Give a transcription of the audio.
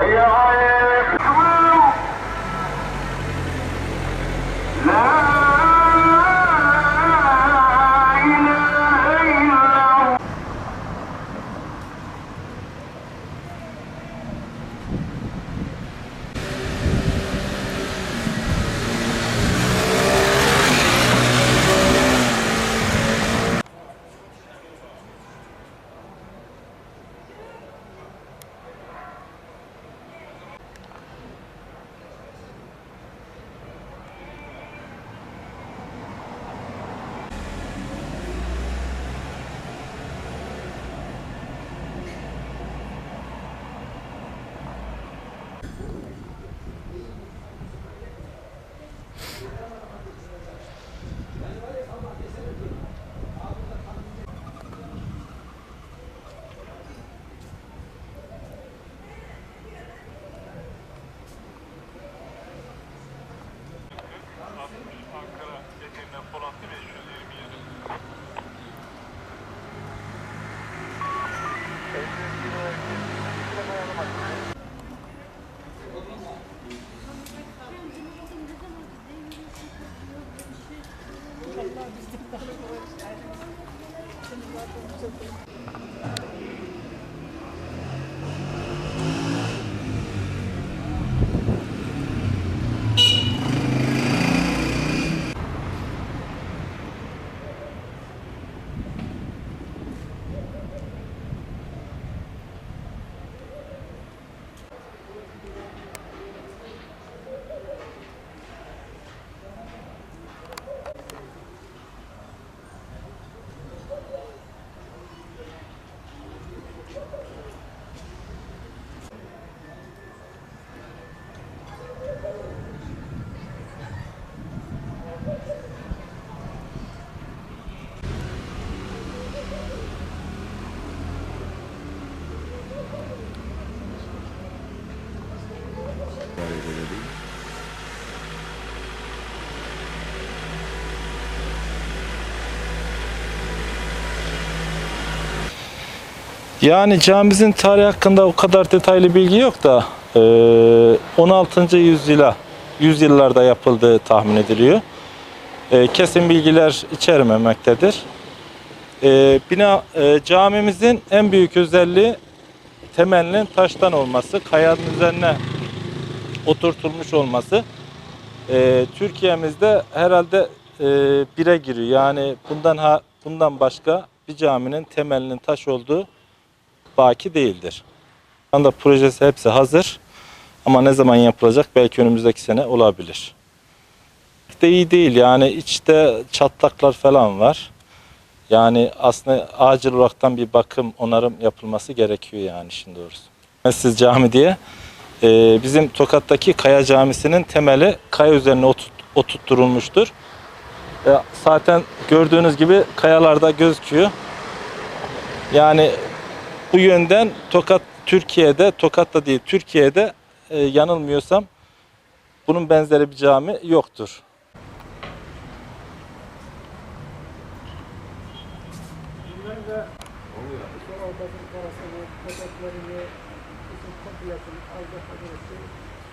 哎呀。Polatlı 527. something. Yani camimizin tarihi hakkında o kadar detaylı bilgi yok da e, 16. yüzyıla yüzyıllarda yapıldığı tahmin ediliyor. Kesin bilgiler içermemektedir. Bina camimizin en büyük özelliği temelinin taştan olması, kayanın üzerine oturtulmuş olması. Türkiye'mizde herhalde bire giriyor. Yani bundan ha, bundan başka bir caminin temelinin taş olduğu baki değildir. Şu anda projesi hepsi hazır. Ama ne zaman yapılacak? Belki önümüzdeki sene olabilir. De iyi değil yani içte çatlaklar falan var. Yani aslında acil olaraktan bir bakım, onarım yapılması gerekiyor yani şimdi doğrusu. Mescid Cami diye e, bizim Tokat'taki Kaya Camisi'nin temeli kaya üzerine oturt, oturtturulmuştur. E, zaten gördüğünüz gibi kayalarda gözüküyor. Yani bu yönden Tokat Türkiye'de, Tokat'ta değil Türkiye'de e, yanılmıyorsam bunun benzeri bir cami yoktur. Orada